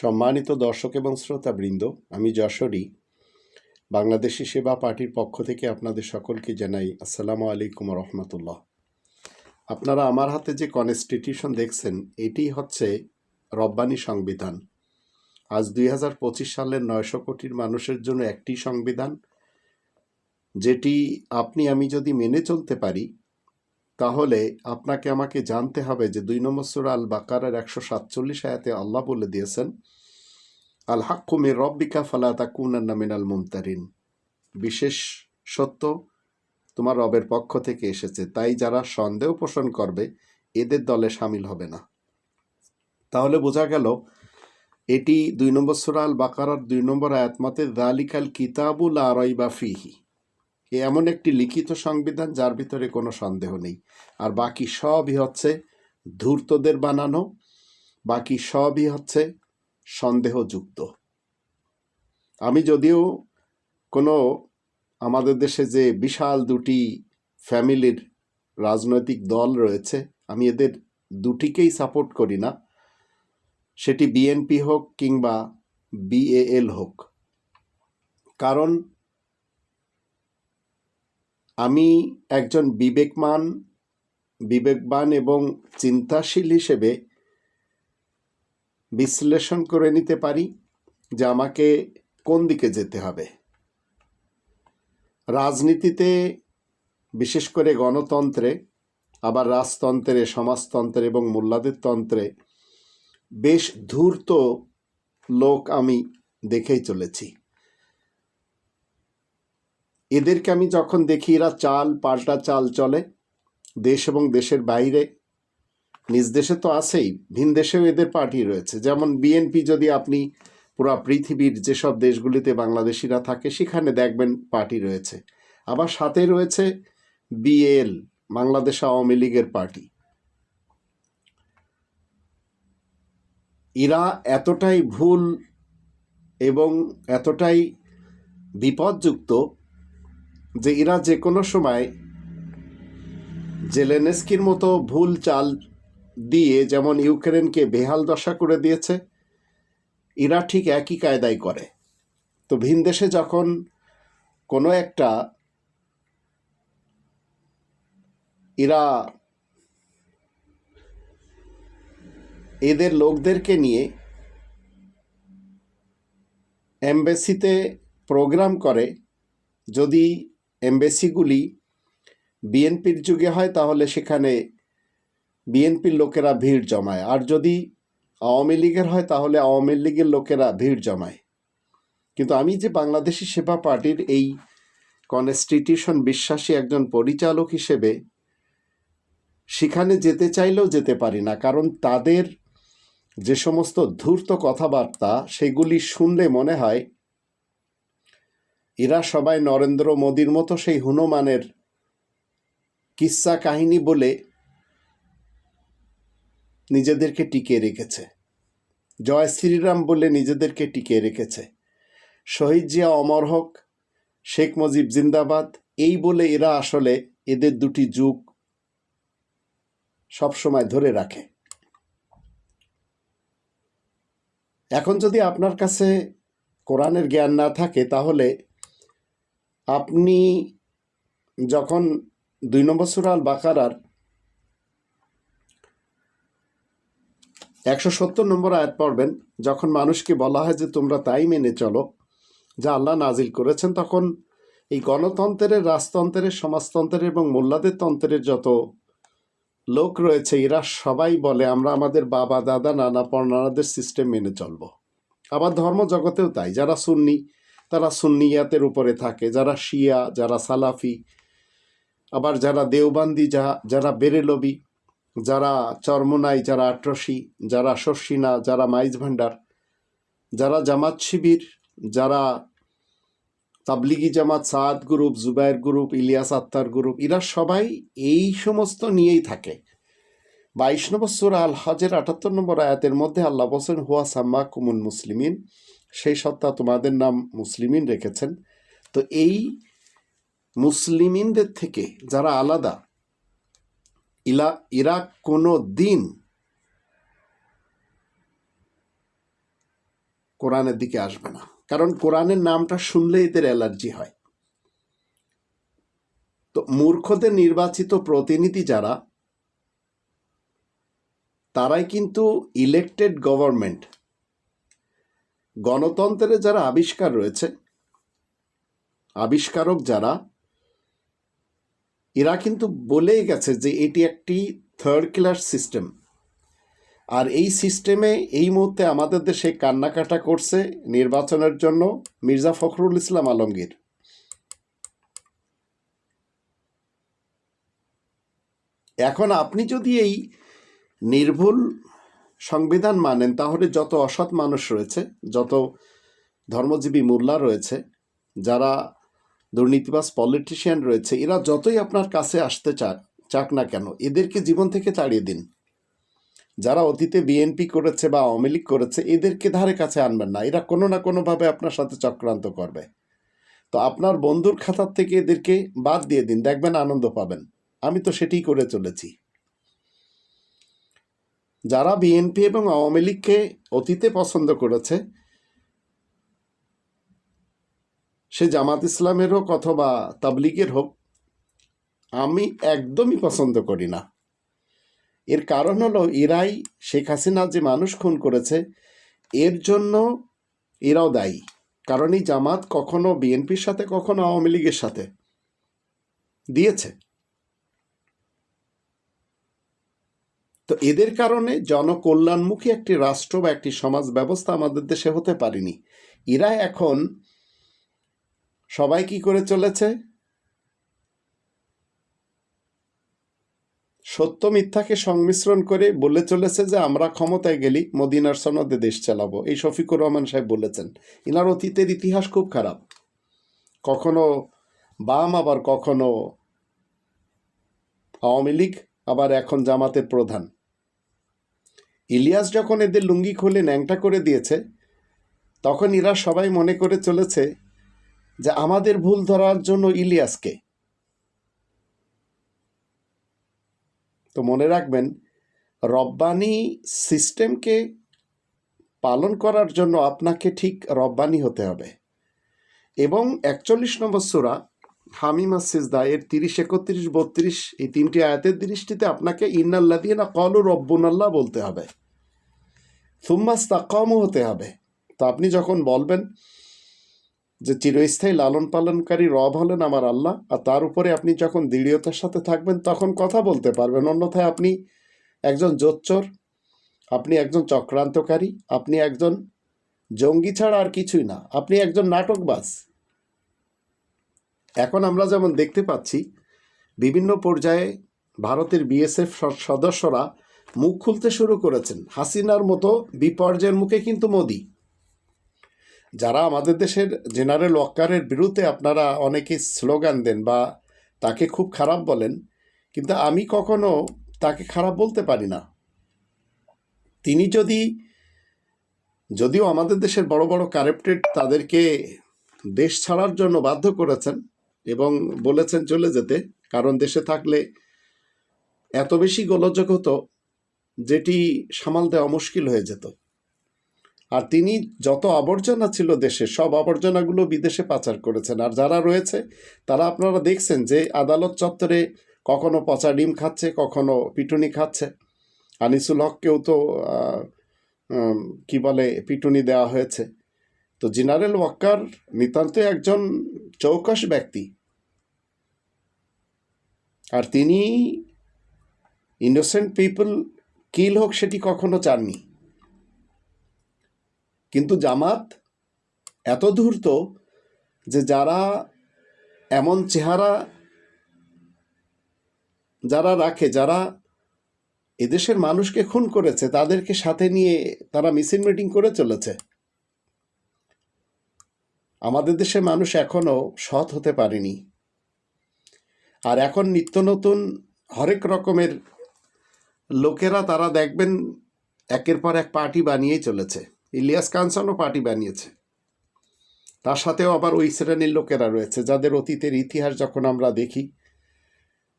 সম্মানিত দর্শক এবং শ্রোতাবৃন্দ, আমি যশোরী। বাংলাদেশি সেবা পার্টির পক্ষ থেকে আপনাদের সকলকে জানাই আসসালামু আলাইকুম রহমতুল্লাহ। আপনারা আমার হাতে যে কনস্টিটিউশন দেখছেন, এটি হচ্ছে রব্বানি সংবিধান। আজ দুই হাজার পঁচিশ সালের নয়শো কোটির মানুষের জন্য একটি সংবিধান, যেটি আপনি, আমি যদি মেনে চলতে পারি তাহলে আপনাকে আমাকে জানতে হবে যে দুই নম্বর সুরা আল বাকারের একশো সাতচল্লিশ আয়াতে আল্লাহ বলে দিয়েছেন আল হাক্কুমে রব্বিকা ফালা তাকুনান্না মিনাল মুমতারিন। বিশেষ সত্য, তোমার রবের পক্ষ থেকে এসেছে। তাই যারা সন্দেহ পোষণ করবে, এদের দলে সামিল হবে না। তাহলে বোঝা গেল, এটি দুই নম্বর সুরা আল বাকারার দুই নম্বর আয়াত মতে দালিকাল কিতাবুল আরই বা ফিহি। এমন একটি লিখিত সংবিধান যার ভিতরে কোনো সন্দেহ নেই। আর বাকি সবই হচ্ছে ধূর্তদের বানানো, বাকি সবই হচ্ছে সন্দেহযুক্ত। আমি যদিও কোনো আমাদের দেশে যে বিশাল দুটি ফ্যামিলির রাজনৈতিক দল রয়েছে, আমি এদের দুটিকেই সাপোর্ট করি না। সেটি বিএনপি হোক কিংবা বিএএল হোক। কারণ আমি একজন বিবেকমান, বিবেকবান এবং চিন্তাশীল হিসেবে বিশ্লেষণ করে নিতে পারি যে আমাকে কোন দিকে যেতে হবে। রাজনীতিতে, বিশেষ করে গণতন্ত্রে, আবার রাজতন্ত্রে, সমাজতন্ত্রে এবং মোল্লাদের তন্ত্রে বেশ ধূর্ত লোক আমি দেখেই চলেছি। এদেরকে আমি যখন দেখি, এরা চাল, পাল্টা চাল চলে দেশ এবং দেশের বাইরে। নিজ দেশে তো আছেই, ভিন দেশেও এদের পার্টি রয়েছে। যেমন বিএনপি যদি আপনি পুরো পৃথিবীর যেসব দেশগুলিতে বাংলাদেশিরা থাকে, সেখানে দেখবেন পার্টি রয়েছে। আবার সাথে রয়েছে বিএল বাংলাদেশ আওয়ামী লীগের পার্টি। এরা এতটাই ভুল এবং এতটাই বিপদযুক্ত যে এরা যে কোনো সময় জেলেনেস্কির মতো ভুল চাল দিয়ে যেমন ইউক্রেনকে বেহাল দশা করে দিয়েছে, এরা ঠিক একই কায়দায় করে। তো ভিন দেশে যখন কোনো একটা এরা এদের লোকদেরকে নিয়ে এমবেসিতে প্রোগ্রাম করে, যদি এমবেসিগুলি বিএনপির যুগে হয়, তাহলে সেখানে বিএনপির লোকেরা ভিড় জমায়। আর যদি আওয়ামী লীগের হয়, তাহলে আওয়ামী লীগের লোকেরা ভিড় জমায়। কিন্তু আমি যে বাংলাদেশি সেবা পার্টির এই কনস্টিটিউশন বিশ্বাসী একজন পরিচালক হিসেবে সেখানে যেতে চাইলেও যেতে পারি না, কারণ তাদের যে সমস্ত ধূর্ত কথাবার্তা, সেগুলি শুনলে মনে হয় এরা সবাই নরেন্দ্র মোদীর মতো সেই হনুমানের কিস্সা কাহিনী বলে নিজেদেরকে টিকিয়ে রেখেছে। জয় শ্রীরাম বলে নিজেদেরকে টিকিয়ে রেখেছে। শহীদ জিয়া অমর হোক, শেখ মুজিব জিন্দাবাদ, এই বলে এরা আসলে এদের দুটি যুগ সবসময় ধরে রাখে। এখন যদি আপনার কাছে কোরআনের জ্ঞান না থাকে, তাহলে আপনি যখন দুই নম্বর সুরাল বাকারার একশো সত্তর নম্বর আয়াত পড়বেন, যখন মানুষকে বলা হয় যে তোমরা তাই মেনে চলো, যা আল্লাহ নাজিল করেছেন, তখন এই গণতন্ত্রের, রাজতন্ত্রের, সমাজতন্ত্রের এবং মোল্লাদের তন্ত্রের যত লোক রয়েছে, এরা সবাই বলে, আমরা আমাদের বাবা, দাদা, নানা পর্নানাদের সিস্টেম মেনে চলব। আবার ধর্ম জগতেও তাই, যারা সুন্নি তারা সুন্নিয়াতের উপরে থাকে, যারা শিয়া, যারা সালাফি, আবার যারা দেওবান্দি, যা, যারা বেরেলবি, যারা চরমোনাই, যারা আট্রসি, যারা শর্ষিনা, যারা মাইজ ভান্ডার, যারা জামাত শিবির, যারা তাবলিগি জামাত, সাদ গ্রুপ, জুবাইর গ্রুপ, ইলিয়াস আত্মার গ্রুপ, এরা সবাই এই সমস্ত নিয়েই থাকে। বাইশ নম্বর সুরা আল হজের আটাত্তর নম্বর আয়াতের মধ্যে আল্লাহ বসেন হুয়া সাম্মা কুমুন মুসলিমিন। সেই সত্তা তোমাদের নাম মুসলিমিন রেখেছেন। তো এই মুসলিমিনদের থেকে যারা আলাদা, ইলা এরা কোনো দিন কোরআনের দিকে আসবে না। কারণ কোরআনের নামটা শুনলে এদের অ্যালার্জি হয়। তো মূর্খদের নির্বাচিত প্রতিনিধি যারা, তারাই কিন্তু ইলেকটেড গভর্নমেন্ট গণতন্ত্রের যারা আবিষ্কার রয়েছে, আবিষ্কারক যারা, এরা কিন্তু বলেই গেছে যে এটি একটি থার্ড ক্লাস সিস্টেম আর এই সিস্টেমে এই মুহূর্তে আমাদের দেশে কান্নাকাটা করছে নির্বাচনের জন্য মির্জা ফখরুল ইসলাম আলমগীর। এখন আপনি যদি এই নির্ভুল সংবিধান মানেন, তাহলে যত অসৎ মানুষ রয়েছে, যত ধর্মজীবী মোল্লা রয়েছে, যারা দুর্নীতিবাজ পলিটিশিয়ান রয়েছে, এরা যতই আপনার কাছে আসতে চাক চাক না কেন, এদেরকে জীবন থেকে তাড়িয়ে দিন। যারা অতীতে বিএনপি করেছে বা আওয়ামী লীগ করেছে, এদেরকে ধারে কাছে আনবেন না, এরা কোনো না কোনোভাবে আপনার সাথে চক্রান্ত করবে। তো আপনার বন্ধুর খাতার থেকে এদেরকে বাদ দিয়ে দিন, দেখবেন আনন্দ পাবেন। আমি তো সেটাই করে চলেছি। যারা বিএনপি এবং আওয়ামী লীগকে অতীতে পছন্দ করেছে, সে জামাত ইসলামের হোক অথবা তাবলিগের হোক, আমি একদমই পছন্দ করি না। এর কারণ হলো এরাই শেখ হাসিনা যে মানুষ খুন করেছে, এর জন্য এরাও দায়ী। কারণ এই জামাত কখনো বিএনপির সাথে, কখনো আওয়ামী লীগের সাথে দিয়েছে। তো এদের কারণে জনকল্যাণমুখী একটি রাষ্ট্র বা একটি সমাজ ব্যবস্থা আমাদের দেশে হতে পারেনি। এরা এখন সবাই কি করে চলেছে? সত্য মিথ্যাকে সংমিশ্রণ করে বলে চলেছে যে আমরা ক্ষমতায় গেলি মদিনার সনদে দেশ চালাবো। এই শফিকুর রহমান সাহেব বলেছেন ইনার অতীতের ইতিহাস খুব খারাপ। কখনো বাম, আবার কখনো আওয়ামী লীগ, আবার এখন জামাতের প্রধান। ইলিয়াস যখন এদের লুঙ্গি খুলে ন্যাংটা করে দিয়েছে, তখন এরা সবাই মনে করে চলেছে যে আমাদের ভুল ধরার জন্য ইলিয়াসকে। তো মনে রাখবেন, রব্বানি সিস্টেমকে পালন করার জন্য আপনাকে ঠিক রব্বানি হতে হবে। এবং একচল্লিশ নম্বর সুরা হামিমা সিজদা, এর তিরিশ, একত্রিশ, বত্রিশ, এই তিনটি আয়াতের দৃষ্টিতে আপনাকে ইন্নাল্লা দিয়ে না কলু রব্বুনাল্লাহ বলতে হবে। থুম্মাস তাকামও হতে হবে। তো আপনি যখন বলবেন যে চিরস্থায়ী লালন পালনকারী রব হলেন আমার আল্লাহ, আর তার উপরে আপনি যখন দৃঢ়তার সাথে থাকবেন, তখন কথা বলতে পারবেন। অন্যথায় আপনি একজন জোচ্চর, আপনি একজন চক্রান্তকারী, আপনি একজন জঙ্গি ছাড়া আর কিছুই না। আপনি একজন নাটকবাজ। এখন আমরা যেমন দেখতে পাচ্ছি, বিভিন্ন পর্যায়ে ভারতের বিএসএফ সদস্যরা মুখ খুলতে শুরু করেছেন। হাসিনার মতো বিপর্যয়ের মুখে কিন্তু মোদি। যারা আমাদের দেশের জেনারেল ওয়াক্কারের বিরুদ্ধে আপনারা অনেকে স্লোগান দেন বা তাকে খুব খারাপ বলেন, কিন্তু আমি কখনো তাকে খারাপ বলতে পারি না। তিনি যদি, যদিও আমাদের দেশের বড় বড় কারেপ্টেড তাদেরকে দেশ ছাড়ার জন্য বাধ্য করেছেন এবং বলেছেন চলে যেতে, কারণ দেশে থাকলে এত বেশি গোলযোগ হতো যেটি সামাল দেওয়া মুশকিল হয়ে যেত। আর তিনি যত আবর্জনা ছিল দেশে, সব আবর্জনাগুলো বিদেশে পাচার করেছেন। আর যারা রয়েছে, তারা আপনারা দেখছেন যে আদালত চত্বরে কখনো পচা ডিম খাচ্ছে, কখনো পিটুনি খাচ্ছে। আনিসুল হককেও তো কি বলে, পিটুনি দেওয়া হয়েছে। তো জেনারেল ওয়াক্কার নিতান্ত একজন চৌকস ব্যক্তি। আর তিনি ইনোসেন্ট পিপল কিল হোক সেটি কখনো চাননি। কিন্তু জামাত এত ধূর্ত যে যারা এমন চেহারা যারা রাখে, যারা এদেশের মানুষকে খুন করেছে, তাদেরকে সাথে নিয়ে তারা মিছিল মিটিং করে চলেছে। আমাদের দেশের মানুষ এখনও সৎ হতে পারেনি। আর এখন নিত্য নতুন হরেক রকমের লোকেরা তারা দেখবেন একের পর এক পার্টি বানিয়েই চলেছে। ইলিয়াস কাঞ্চনও পার্টি বানিয়েছে। তার সাথেও আবার ওই শ্রেণির লোকেরা রয়েছে, যাদের অতীতের ইতিহাস যখন আমরা দেখি।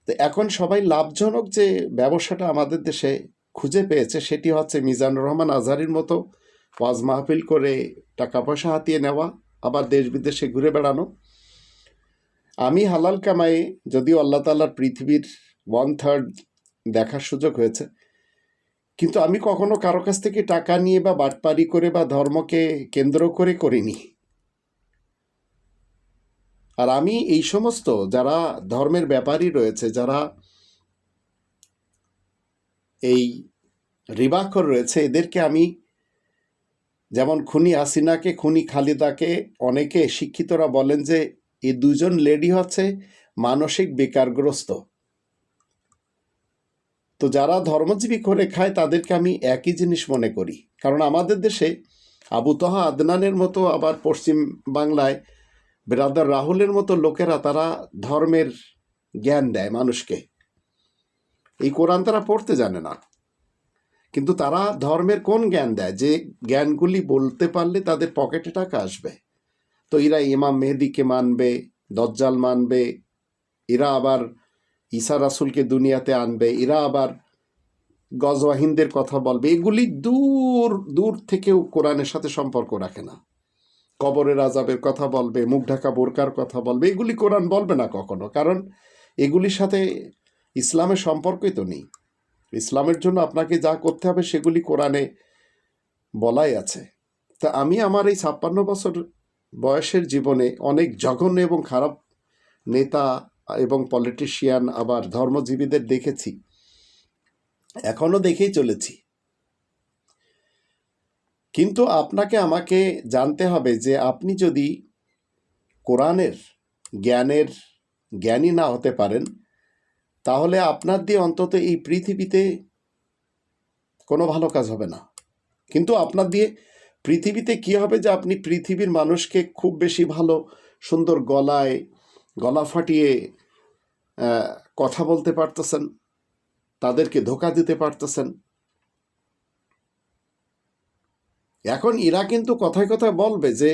তো এখন সবাই লাভজনক যে ব্যবসাটা আমাদের দেশে খুঁজে পেয়েছে, সেটি হচ্ছে মিজানুর রহমান আজহারির মতো ওয়াজ মাহফিল করে টাকা পয়সা হাতিয়ে নেওয়া, আবার দেশ বিদেশে ঘুরে বেড়ানো। আমি হালাল কামায়ে যদিও আল্লাহ তাল্লার পৃথিবীর ওয়ান থার্ড দেখার সুযোগ হয়েছে, কিন্তু আমি কখনো কারও কাছ থেকে টাকা নিয়ে বা বাটপারি করে বা ধর্মকে কেন্দ্র করে করিনি। আর আমি এই সমস্ত যারা ধর্মের ব্যাপারই রয়েছে, যারা এই রিবাকর রয়েছে, এদেরকে আমি যেমন খুনি হাসিনাকে, খুনি খালিদাকে অনেকে শিক্ষিতরা বলেন যে এই দুজন লেডি হচ্ছে মানসিক বেকারগ্রস্ত। তো যারা ধর্মজীবী করে খায়, তাদেরকে আমি একই জিনিস মনে করি। কারণ আমাদের দেশে আবু তহা আদনানের মতো, আবার পশ্চিম বাংলায় ব্রাদার রাহুলের মতো লোকেরা তারা ধর্মের জ্ঞান দেয় মানুষকে। এই কোরআন তারা পড়তে জানে না। কিন্তু তারা ধর্মের কোন জ্ঞান দেয়? যে জ্ঞানগুলি বলতে পারলে তাদের পকেটে টাকা আসবে। তো এরা ইমাম মেহেদিকে মানবে, দজ্জাল মানবে, এরা আবার ঈসা রাসুলকে দুনিয়াতে আনবে, এরা আবার গজওয়াহিনদের কথা বলবে। এগুলি দূর দূর থেকেও কোরআনের সাথে সম্পর্ক রাখে না। কবরের আজাবের কথা বলবে, মুখ ঢাকা বোরকার কথা বলবে, এগুলি কোরআন বলবে না কখনো। কারণ এগুলির সাথে ইসলামের সম্পর্কই তো নেই। ইসলামের জন্য আপনাকে যা করতে হবে সেগুলি কোরআনে বলাই আছে। তা আমি আমার এই ছাপ্পান্ন বছর বয়সের জীবনে অনেক জঘন্য এবং খারাপ নেতা এবং পলিটিশিয়ান আবার ধর্মজীবীদের দেখেছি। এখনও দেখেই চলেছি। কিন্তু আপনাকে আমাকে জানতে হবে যে আপনি যদি কোরআনের জ্ঞানের জ্ঞানী না হতে পারেন, তাহলে আপনার দিয়ে অন্তত এই পৃথিবীতে কোনো ভালো কাজ হবে না। কিন্তু আপনার দিয়ে পৃথিবীতে কি হবে যে আপনি পৃথিবীর মানুষকে খুব বেশি ভালো সুন্দর গলায় গলা ফাটিয়ে কথা বলতে পারতেছেন, তাদেরকে ধোকা দিতে পারতেছেন? এখন এরা কিন্তু কথায় কথায় বলবে যে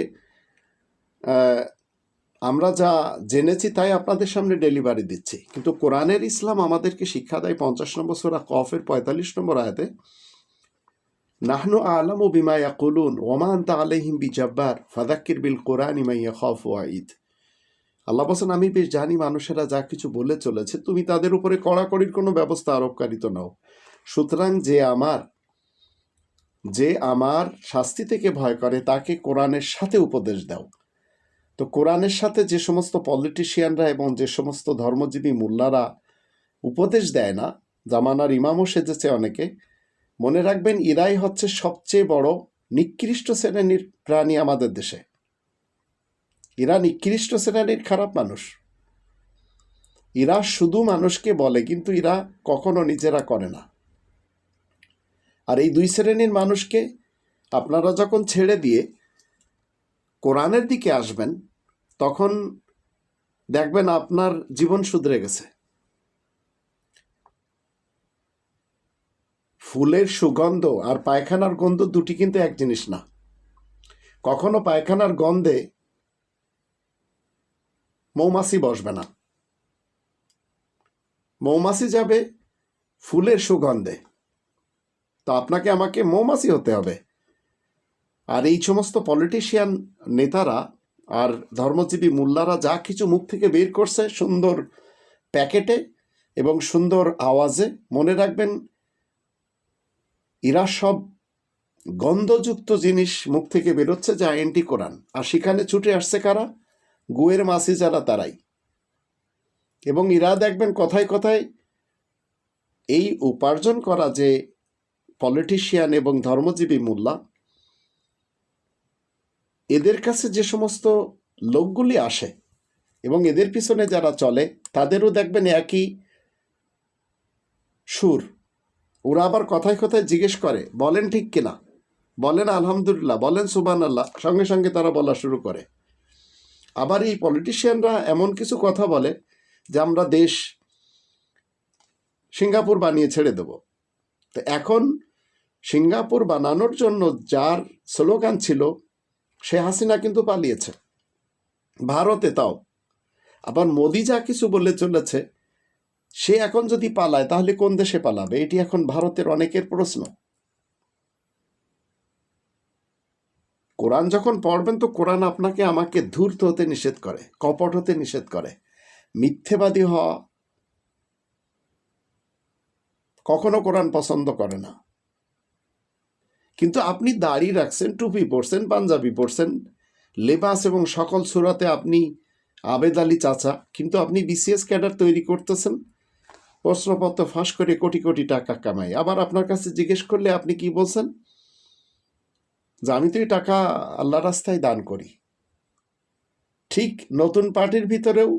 আমরা যা জেনেছি তাই আপনাদের সামনে ডেলিভারি দিচ্ছি। কিন্তু কোরআনের ইসলাম আমাদেরকে শিক্ষা দেয় পঞ্চাশ নম্বর সোরা কফের পঁয়তাল্লিশ নম্বর আয়াতে নাহনু আলম বিমা ইয়াকুলুন ওমান তা আলহিম বি জব্বার ফাদাক্কির বিল কোরআন ইমাইয়া খফ ওয়াইদ আল্লাহ বলছেন, আমি বেশ জানি মানুষেরা যা কিছু বলে চলেছে, তুমি তাদের উপরে কড়াকড়ির কোনো ব্যবস্থা আরোপকারিত নাও। সুতরাং যে আমার যে আমার শাস্তি থেকে ভয় করে, তাকে কোরআনের সাথে উপদেশ দাও। তো কোরআনের সাথে যে সমস্ত পলিটিশিয়ানরা এবং যে সমস্ত ধর্মজীবী মোল্লারা উপদেশ দেয় না, জামানার ইমামও সেজেছে অনেকে মনে রাখবেন, ইরাই হচ্ছে সবচেয়ে বড় নিকৃষ্ট শ্রেণির প্রাণী আমাদের দেশে। এরা নিকৃষ্ট শ্রেণির খারাপ মানুষ। এরা শুধু মানুষকে বলে, কিন্তু এরা কখনো নিজেরা করে না। আর এই দুই শ্রেণির মানুষকে আপনারা যখন ছেড়ে দিয়ে কোরআনের দিকে আসবেন, তখন দেখবেন আপনার জীবন শুধরে গেছে। ফুলের সুগন্ধ আর পায়খানার গন্ধ দুটি কিন্তু এক জিনিস না। কখনো পায়খানার গন্ধে মৌমাছি বসবে না। মৌমাছি যাবে ফুলের সুগন্ধে। তো আপনাকে আমাকে মৌমাছি হতে হবে। আর এই সমস্ত পলিটিশিয়ান নেতারা আর ধর্মজীবী মোল্লারা যা কিছু মুখ থেকে বের করছে সুন্দর প্যাকেটে এবং সুন্দর আওয়াজে মনে রাখবেন এরা সব গন্ধযুক্ত জিনিস মুখ থেকে বেরোচ্ছে যা এন্টি কোরআন আর সেখানে ছুটে আসছে কারা? গুয়ের মাসি যারা, তারাই। এবং এরা দেখবেন কথায় কথায় এই উপার্জন করা যে পলিটিশিয়ান এবং ধর্মজীবী মোল্লা, এদের কাছে যে সমস্ত লোকগুলি আসে এবং এদের পিছনে যারা চলে, তাদেরও দেখবেন একই সুর। ওরা আবার কথায় কথায় জিজ্ঞেস করে, বলেন ঠিক কিনা? বলেন আলহামদুলিল্লাহ, বলেন সুবান আল্লাহ সঙ্গে সঙ্গে তারা বলা শুরু করে। আবার এই পলিটিশিয়ানরা এমন কিছু কথা বলে যে আমরা দেশ সিঙ্গাপুর বানিয়ে ছেড়ে দেব। তো এখন সিঙ্গাপুর বানানোর জন্য যার স্লোগান ছিল সে হাসিনা কিন্তু পালিয়েছে। ভারতে তাও। আবার মোদি যা কিছু বলে চলেছে সে এখন যদি পালায়, তাহলে কোন দেশে পালাবে? এটি এখন ভারতের অনেকের প্রশ্ন। কোরআন যখন পড়বেন, তো কোরআন আপনাকে আমাকে ধূর্ত হতে নিষেধ করে, কপট হতে নিষেধ করে। মিথ্যেবাদী হওয়া কখনো কোরআন পছন্দ করে না। কিন্তু আপনি দাড়ি রাখছেন, টুপি পরছেন, পাঞ্জাবি পরছেন, লেবাস এবং সকল সুরাতে আপনি আবেদ আলী চাচা, কিন্তু আপনি বিসিএস ক্যাডার তৈরি করতেছেন। প্রশ্নপত্র ফাঁস করে কোটি কোটি টাকা কামাই। আবার আপনার কাছে জিজ্ঞেস করলে আপনি কি বলছেন? যে আমি তো এই টাকা আল্লাহ রাস্তায় দান করি। ঠিক নতুন পার্টির ভিতরেও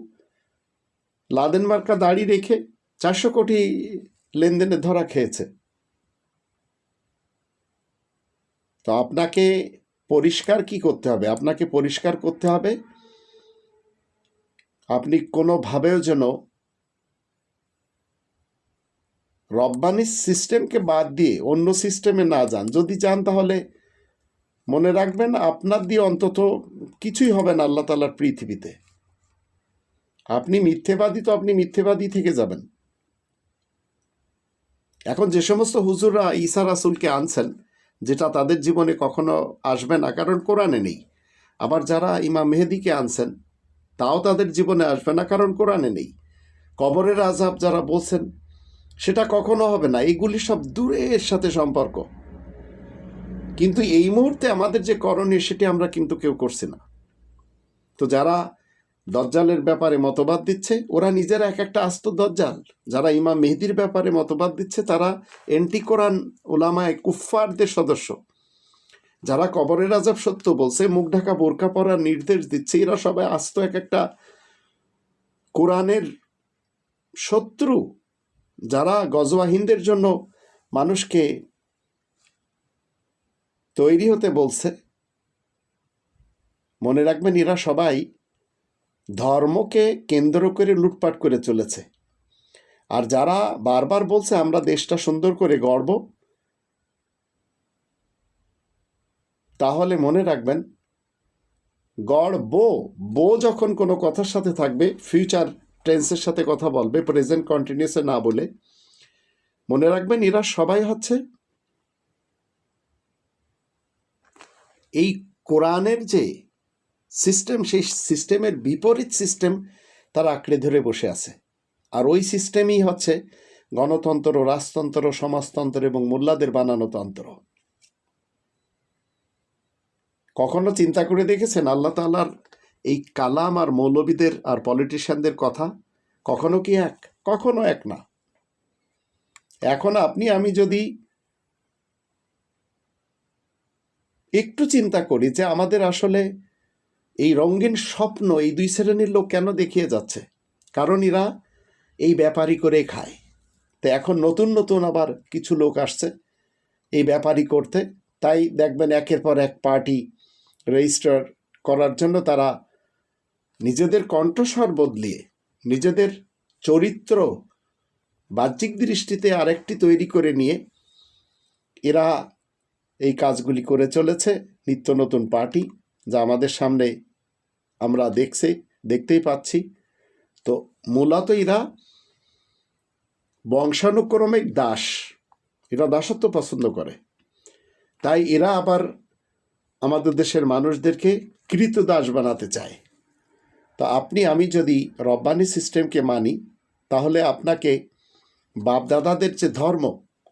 লাদেন মার্কা দাড়ি রেখে চারশো কোটি লেনদেনে ধরা খেয়েছে। তো আপনাকে পরিষ্কার কি করতে হবে? আপনাকে পরিষ্কার করতে হবে, আপনি কোনোভাবেও যেন রব্বানির সিস্টেমকে বাদ দিয়ে অন্য সিস্টেমে না যান। যদি যান তাহলে মনে রাখবেন আপনার দিয়ে অন্তত কিছুই হবে না আল্লাহ তালার পৃথিবীতে। আপনি মিথ্যেবাদী তো আপনি মিথ্যেবাদী থেকে যাবেন। এখন যে সমস্ত হুজুররা ঈসা রাসুলকে আনছেন, যেটা তাদের জীবনে কখনো আসবে না, কারণ কোরআনে নেই। আবার যারা ইমাম মেহেদিকে আনছেন, তাও তাদের জীবনে আসবে না, কারণ কোরআনে নেই। কবরের আজাব যারা বলছেন সেটা কখনো হবে না। এগুলি সব দূরের সাথে সম্পর্ক। কিন্তু এই মুহূর্তে আমাদের যে করণীয়, সেটি আমরা কিন্তু কেউ করছি না। তো যারা দজ্জালের ব্যাপারে মতবাদ দিচ্ছে, ওরা নিজেরা এক একটা আস্ত দজ্জাল। যারা ইমাম মেহেদির ব্যাপারে মতবাদ দিচ্ছে, তারা এন্টি কোরআন ওলামায় কুফফারদের সদস্য। যারা কবরের আজাব সত্য বলছে, মুখ ঢাকা বোরকা পরার নির্দেশ দিচ্ছে, এরা সবাই আস্ত এক একটা কোরআনের শত্রু। যারা গজওয়াহিনদের জন্য মানুষকে তৈরি হতে বলছে, মনে রাখবেন এরা সবাই ধর্মকে কেন্দ্র করে লুটপাট করে চলেছে। আর যারা বারবার বলছে, আমরা দেশটা সুন্দর করে গড়ব, তাহলে মনে রাখবেন গড় বো বো যখন কোনো কথার সাথে থাকবে ফিউচার টেন্সের সাথে কথা বলবে প্রেজেন্ট কন্টিনিউসে না বলে। মনে রাখবেন, এরা সবাই হচ্ছে এই কোরআনের যে সিস্টেম সেই সিস্টেমের বিপরীত সিস্টেম তারা আঁকড়ে ধরে বসে আছে। আর ওই সিস্টেমই হচ্ছে গণতন্ত্র, রাজতন্ত্র, সমাজতন্ত্র এবং মোল্লাদের বানানো তন্ত্র। কখনো চিন্তা করে দেখেছেন? আল্লাহ তালার এই কালাম আর মৌলবীদের আর পলিটিশিয়ানদের কথা কখনো কি এক? কখনো এক না। এখন আপনি, আমি যদি একটু চিন্তা করি যে আমাদের আসলে এই রঙিন স্বপ্ন এই দুই শ্রেণির লোক কেন দেখিয়ে যাচ্ছে? কারণ এরা এই ব্যাপারই করে খায়। তো এখন নতুন নতুন আবার কিছু লোক আসছে এই ব্যাপারই করতে। তাই দেখবেন একের পর এক পার্টি রেজিস্টার করার জন্য তারা নিজেদের কণ্ঠস্বর বদলিয়ে, নিজেদের চরিত্র বাহ্যিক দৃষ্টিতে আরেকটি তৈরি করে নিয়ে এরা এই কাজগুলি করে চলেছে। নিত্য নতুন পার্টি যা আমাদের সামনে আমরা দেখছি, দেখতেই পাচ্ছি। তো মূলত এরা বংশানুক্রমিক দাস, এরা দাসত্ব পছন্দ করে। তাই এরা আবার আমাদের দেশের মানুষদেরকে কৃত দাস বানাতে চায়। তো আপনি, আমি যদি রব্বানি সিস্টেমকে মানি, তাহলে আপনাকে বাপদাদাদের যে ধর্ম,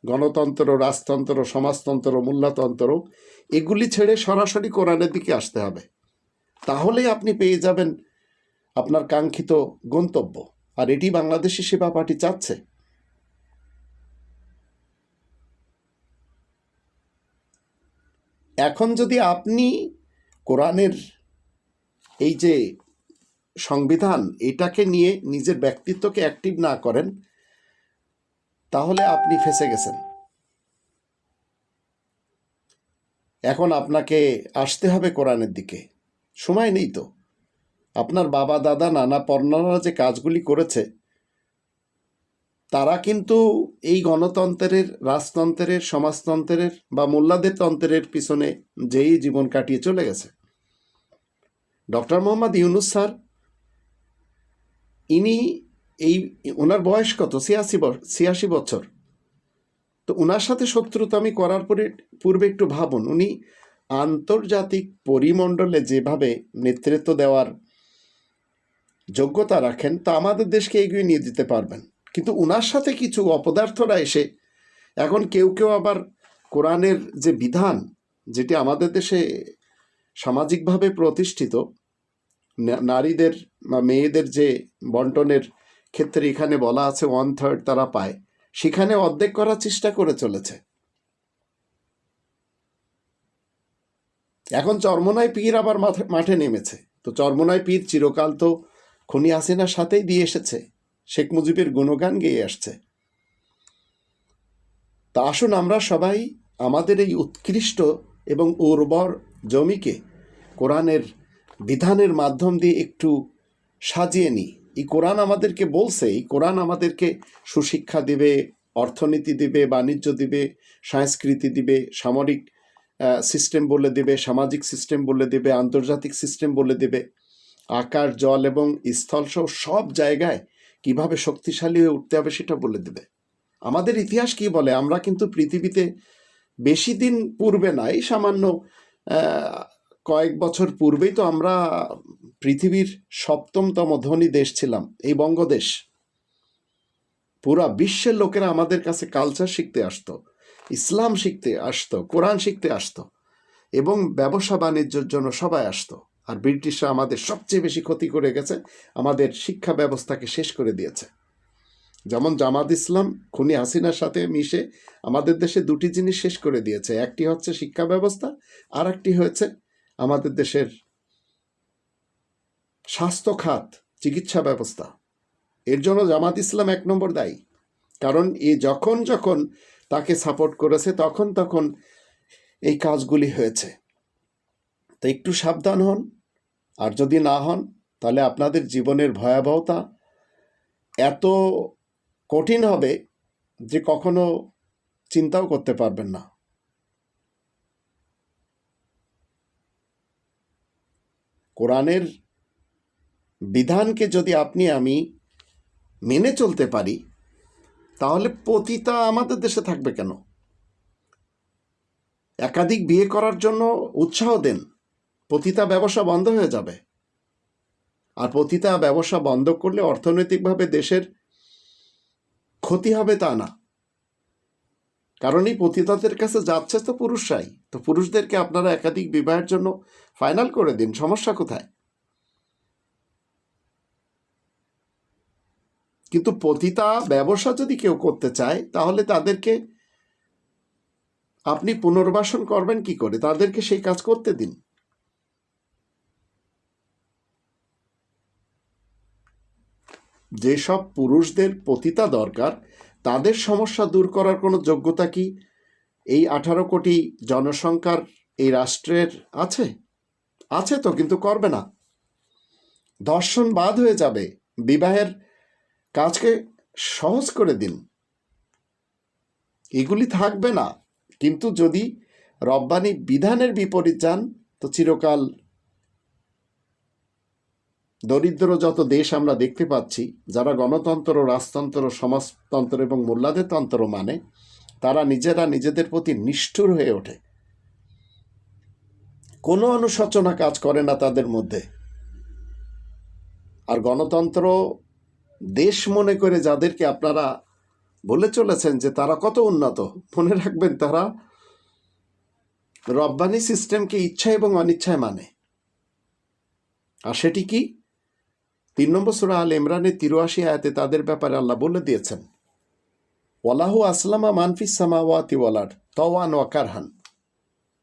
গণতন্ত্র, রাজতন্ত্র, সমাজতন্ত্র, মূল্যতন্ত্র, এগুলি ছেড়ে সরাসরি কোরআনের দিকে আসতে হবে। তাহলেই আপনি পেয়ে যাবেন আপনার কাঙ্ক্ষিত গন্তব্য। আর এটি বাংলাদেশি সেবা পার্টি চাচ্ছে। এখন যদি আপনি কোরআনের এই যে সংবিধান এটাকে নিয়ে নিজের ব্যক্তিত্বকে অ্যাক্টিভ না করেন, তাহলে আপনি ফেসে গেছেন। এখন আপনাকে আসতে হবে কোরআনের দিকে। সময় নেই তো। আপনার বাবা, দাদা, নানা পর্ণারা যে কাজগুলি করেছে, তারা কিন্তু এই গণতন্ত্রের, রাজতন্ত্রের, সমাজতন্ত্রের বা মোল্লাদের তন্ত্রের পিছনে যেই জীবন কাটিয়ে চলে গেছে। ডক্টর মোহাম্মদ ইউনুস স্যার ইনি এই, ওনার বয়স কত? ছিয়াশি ছিয়াশি বছর। তো ওনার সাথে শত্রুতা আমি করার পরে, পূর্বে একটু ভাবুন, উনি আন্তর্জাতিক পরিমণ্ডলে যেভাবে নেতৃত্ব দেওয়ার যোগ্যতা রাখেন, তা আমাদের দেশকে এগিয়ে নিয়ে যেতে পারবেন। কিন্তু ওনার সাথে কিছু অপদার্থরা এসে, এখন কেউ কেউ আবার কোরআনের যে বিধান, যেটি আমাদের দেশে সামাজিকভাবে প্রতিষ্ঠিত নারীদের বা মেয়েদের যে বন্টনের ক্ষেত্রে এখানে বলা আছে ওয়ান থার্ড তারা পায়, সেখানে অর্ধেক করার চেষ্টা করে চলেছে। এখন চরমনায় পীর আবার মাঠে নেমেছে। তো চরমনায় পীর চিরকাল তো খনি হাসিনার সাথেই দিয়ে এসেছে। শেখ মুজিবের গুণগান গেয়ে আসছে। তা আসুন আমরা সবাই আমাদের এই উৎকৃষ্ট এবং উর্বর জমিকে কোরআনের বিধানের মাধ্যম দিয়ে একটু সাজিয়ে নিই। এই কোরআন আমাদেরকে বলছে, এই কোরআন আমাদেরকে সুশিক্ষা দিবে, অর্থনীতি দিবে, বাণিজ্য দিবে, সংস্কৃতি দিবে, সামরিক সিস্টেম বলে দেবে, সামাজিক সিস্টেম বলে দেবে, আন্তর্জাতিক সিস্টেম বলে দেবে। আকাশ, জল এবং স্থল সহ সব জায়গায় কীভাবে শক্তিশালী হয়ে উঠতে হবে সেটা বলে দেবে। আমাদের ইতিহাস কি বলে? আমরা কিন্তু পৃথিবীতে বেশি দিন পূর্বে নাই, সামান্য কয়েক বছর পূর্বেই তো আমরা পৃথিবীর সপ্তমতম ধনী দেশ ছিলাম, এই বঙ্গদেশ। পুরা বিশ্বের লোকেরা আমাদের কাছে কালচার শিখতে আসতো, ইসলাম শিখতে আসতো, কোরআন শিখতে আসতো এবং ব্যবসা বাণিজ্যের জন্য সবাই আসতো। আর ব্রিটিশরা আমাদের সবচেয়ে বেশি ক্ষতি করে গেছে, আমাদের শিক্ষা ব্যবস্থাকে শেষ করে দিয়েছে। যেমন জামাত ইসলাম, খুনি হাসিনার সাথে মিশে আমাদের দেশে দুটি জিনিস শেষ করে দিয়েছে, একটি হচ্ছে শিক্ষা ব্যবস্থা আর একটি হয়েছে আমাদের দেশের স্বাস্থ্য খাত চিকিৎসা ব্যবস্থা। এর জন্য জামাত ইসলাম এক নম্বর দায়ী। কারণ এ যখন যখন তাকে সাপোর্ট করেছে, তখন তখন এই কাজগুলি হয়েছে। তো একটু সাবধান হন। আর যদি না হন, তাহলে আপনাদের জীবনের ভয়াবহতা এত কঠিন হবে যে কখনো চিন্তাও করতে পারবেন না। কোরআনের বিধানকে যদি আপনি, আমি মেনে চলতে পারি, তাহলে পতিতা আমাদের দেশে থাকবে কেন? একাধিক বিয়ে করার জন্য উৎসাহ দেন, পতিতা ব্যবসা বন্ধ হয়ে যাবে। আর পতিতা ব্যবসা বন্ধ করলে অর্থনৈতিকভাবে দেশের ক্ষতি হবে তা না। কারণ এই পতিতাদের কাছে যাচ্ছে তো পুরুষরাই। তো পুরুষদেরকে আপনারা একাধিক বিবাহের জন্য ফাইনাল করে দিন, সমস্যা কোথায়? কিন্তু পতিতা ব্যবসা যদি কেউ করতে চায়, তাহলে তাদেরকে আপনি পুনর্বাসন করবেন কি করে? তাদেরকে সেই কাজ করতে দিন। যেসব পুরুষদের পতিতা দরকার তাদের সমস্যা দূর করার কোনো যোগ্যতা কি? এই আঠারো কোটি জনসংখ্যার এই রাষ্ট্রের আছে? আছে তো, কিন্তু করবে না। দর্শন বাদ হয়ে যাবে। বিবাহের কাজকে সহজ করে দিন। এগুলি থাকবে না। কিন্তু যদি রব্বানি বিধানের বিপরীত যান, তো চিরকাল দরিদ্র যত দেশ আমরা দেখতে পাচ্ছি, যারা গণতন্ত্র, রাজতন্ত্র, সমাজতন্ত্র এবং মোল্লাদের তন্ত্র মানে তারা নিজেরা নিজেদের প্রতি নিষ্ঠুর হয়ে ওঠে। কোনো অনুশোচনা কাজ করে না তাদের মধ্যে। আর গণতন্ত্র দেশ মনে করে যাদেরকে আপনারা বলে চলেছেন যে তারা কত উন্নত, মনে রাখবেন তারা রব্বানি সিস্টেমকে ইচ্ছা এবং অনিচ্ছায় মানে। আর সেটি কি? তিন নম্বর সুরা আল ইমরানের তিরুয়াশি আয়াতে তাদের ব্যাপারে আল্লাহ বলে দিয়েছেন, ওয়ালাহু আসলামা মানফিস সামাওয়াতি ওয়ালার তওয়ান ওয়াকারহান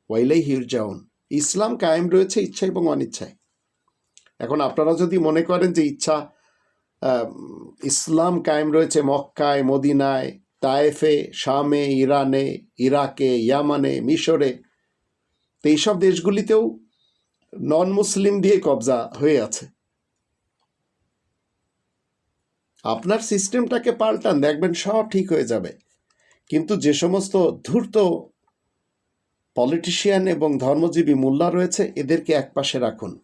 ওয়াইলাই হিরজাউন ইসলাম কায়েম রয়েছে ইচ্ছা এবং অনিচ্ছায়। এখন আপনারা যদি মনে করেন যে ইচ্ছা ইসলাম কায়েম রয়েছে মক্কায়, মদিনায়, তায়েফে, শামে, ইরানে, ইরাকে, ইয়ামানে, মিশরে, তো এইসব দেশগুলিতেও নন মুসলিম দিয়ে কবজা হয়ে আছে। আপনার সিস্টেমটাকে পাল্টান, দেখবেন সব ঠিক হয়ে যাবে। কিন্তু যে সমস্ত ধূর্ত পলিটিশিয়ান এবং ধর্মজীবী মোল্লা রয়েছে, এদেরকে একপাশে রাখুন।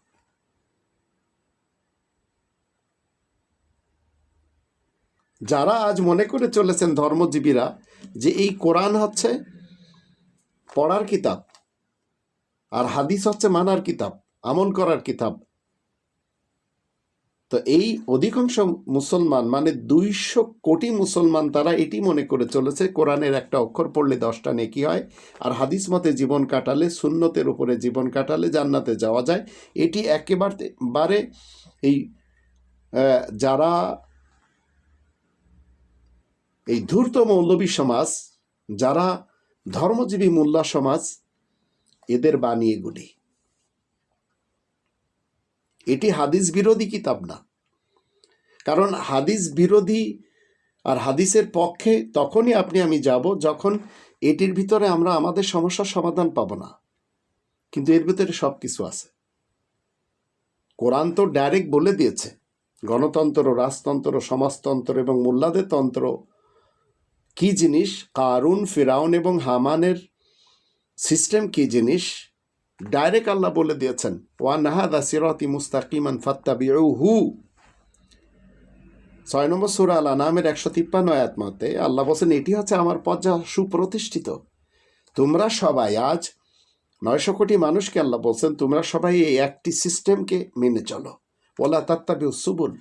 যারা আজ মনে করে চলেছেন ধর্মজীবীরা যে এই কোরআন হচ্ছে পড়ার কিতাব, আর হাদিস হচ্ছে মানার কিতাব, আমল করার কিতাব তো এই অধিকাংশ মুসলমান মানে দুইশো কোটি মুসলমান তারা এটি মনে করে চলেছে, কোরআনের একটা অক্ষর পড়লে দশটা নেকি হয় আর হাদিস মতে জীবন কাটালে, সুন্নতের উপরে জীবন কাটালে জান্নাতে যাওয়া যায়। এটি একেবারে বারে এই যারা এই ধূর্ত মৌলবী সমাজ, যারা ধর্মজীবী মোল্লা সমাজ, এদের বানিয়ে গুলি এটি হাদিস বিরোধী কিতাব না। কারণ হাদিস বিরোধী আর হাদিসের পক্ষে তখনই আপনি আমি যাব যখন এটির ভিতরে আমরা আমাদের সমস্যার সমাধান পাব না। কিন্তু এর ভিতরে সব কিছু আছে। কোরআন তো ডাইরেক্ট বলে দিয়েছে, গণতন্ত্র, রাজতন্ত্র, সমাজতন্ত্র এবং মোল্লাদের তন্ত্র। কি জিনিস? কারুন, ফিরাউন এবং হামানের সিস্টেম কি জিনিস? ডাইরেক্ট আল্লাহ বলে দিয়েছেন ওয়ান হাদা সিরাতি মুস্তাকিমান ফাত্তাবিউহু। ছয় নম্বর সুরা আল নামের একশো তিপ্পান্ন আয়াত মতে আল্লাহ বলছেন, এটি হচ্ছে আমার পথ যা সুপ্রতিষ্ঠিত। তোমরা সবাই আজ নয়শো কোটি মানুষকে আল্লাহ বলছেন, তোমরা সবাই এই একটি সিস্টেমকে মেনে চলো। ওলা তাত্তাবি সুবুল।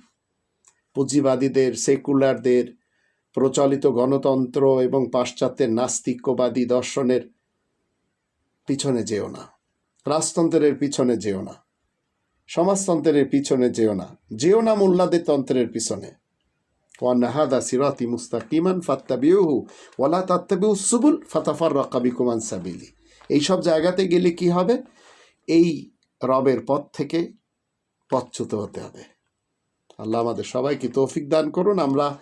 পুঁজিবাদীদের, সেকুলারদের, প্রচলিত গণতন্ত্র এবং পাশ্চাত্যের নাস্তিক্যবাদী দর্শনের পিছনে যেও না। রাজতন্ত্রের পিছনে যেও না। সমাজতন্ত্রের পিছনে যেও না। যেও না মোল্লাদের তন্ত্রের পিছনে। ওয়ান হাদা সিরাতি মুস্তাকিমান ফাত্তাবিউহু ওয়ালা তাত্তাবিউ সুবুল ফাতাফার রকাবিকুমান সাবিলি। এইসব জায়গাতে গেলে কি হবে? এই রবের পথ থেকে পথচ্যুত হতে হবে। আল্লাহ আমাদের সবাইকে তৌফিক দান করুন। আমরা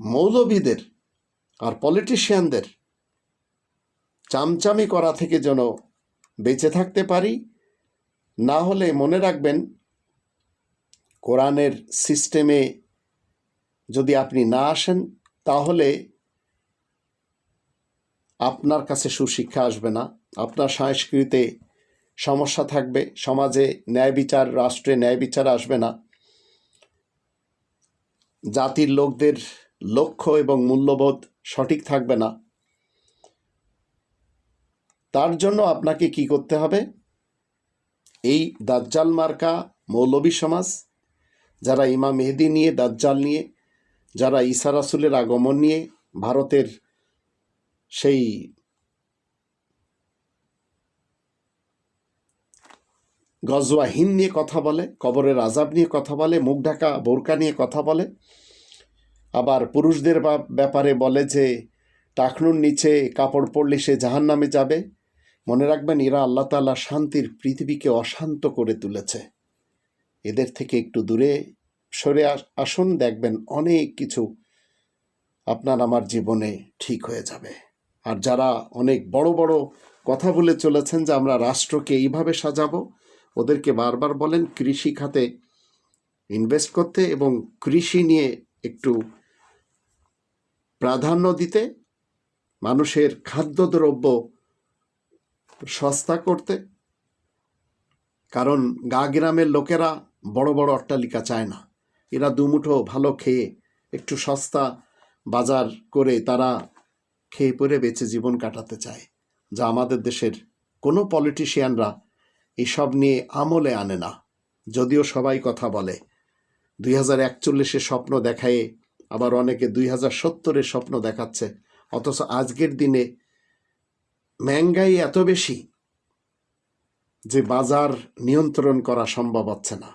মৌলবীদের আর পলিটিশিয়ানদের চামচামি করা থেকে যেন বেঁচে থাকতে পারি। না হলে মনে রাখবেন, কোরআনের সিস্টেমে যদি আপনি না আসেন, তাহলে আপনার কাছে সুশিক্ষা আসবে না। আপনার সংস্কৃতিতে সমস্যা থাকবে, সমাজে ন্যায় বিচার, রাষ্ট্রে ন্যায় বিচার আসবে না। জাতির লোকদের লক্ষ্য এবং মূল্যবোধ সঠিক থাকবে না। তার জন্য আপনাকে কি করতে হবে? এই দাজ্জাল মার্কা মৌলবী সমাজ, যারা ইমা মেহেদি নিয়ে, দাজ্জাল নিয়ে, যারা ঈসা রাসুলের আগমন নিয়ে ভারতের সেই গজওয়া হিন নিয়ে কথা বলে, কবরের আজাব নিয়ে কথা বলে, মুখ ঢাকা, বোরকা নিয়ে কথা বলে, আবার পুরুষদের ব্যাপারে বলে যে, টাকনুর নিচে কাপড় পরলে সে জাহান নামে যাবে মনে রাখবেন, এরা আল্লাহ তাআলা শান্তির পৃথিবীকে অশান্ত করে তুলেছে। এদের থেকে একটু দূরে সরে আসুন, দেখবেন অনেক কিছু আপনার আমার জীবনে ঠিক হয়ে যাবে। আর যারা অনেক বড় বড় কথা বলে চলেছেন যে আমরা রাষ্ট্রকে এইভাবে সাজাবো, ওদেরকে বারবার বলেন কৃষি খাতে ইনভেস্ট করতে এবং কৃষি নিয়ে একটু প্রাধান্য দিতে, মানুষের খাদ্যদ্রব্য সস্তা করতে। কারণ গা গ্রামের লোকেরা বড় বড় অট্টালিকা চায় না। এরা দুমুঠো ভালো খেয়ে একটু সস্তা বাজার করে তারা খেয়ে পরে বেঁচে জীবন কাটাতে চায়, যা আমাদের দেশের কোনো পলিটিশিয়ানরা এসব নিয়ে আমলে আনে না। যদিও সবাই কথা বলে, দুই হাজার একচল্লিশে স্বপ্ন দেখায় আবার অনেকে দুই হাজার সত্তরের স্বপ্ন দেখাচ্ছে, অথচ আজকের দিনে ম্যাঙ্গাই এত বেশি যে বাজার নিয়ন্ত্রণ করা সম্ভব হচ্ছে না।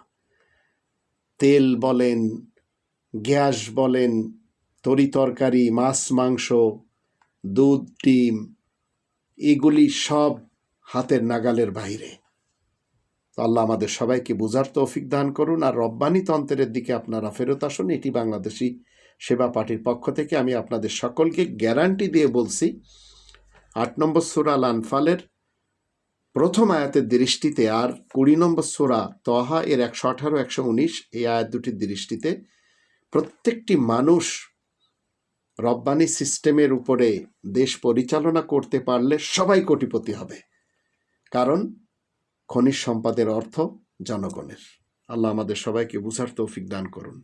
তেল বলেন, গ্যাস বলেন, তরি তরকারি, মাছ, মাংস, দুধ, ডিম, এগুলি সব হাতের নাগালের বাইরে। আল্লাহ আমাদের সবাইকে বুঝার তৌফিক দান করুন। আর রব্বানি তন্ত্রের দিকে আপনারা ফেরত আসুন। এটি বাংলাদেশি সেবা পার্টির পক্ষ থেকে আমি আপনাদের সকলকে গ্যারান্টি দিয়ে বলছি আট নম্বর সুরা লানফালের প্রথম আয়াতের দৃষ্টিতে আর কুড়ি নম্বর সুরা তহা এর একশো আঠারো, একশো উনিশ এই আয়াত দুটির দৃষ্টিতে প্রত্যেকটি মানুষ রব্বানি সিস্টেমের উপরে দেশ পরিচালনা করতে পারলে সবাই কোটিপতি হবে। কারণ খনিজ সম্পদের অর্থ জনগণের। আল্লাহ আমাদের সবাইকে বুঝার তৌফিক দান করুন।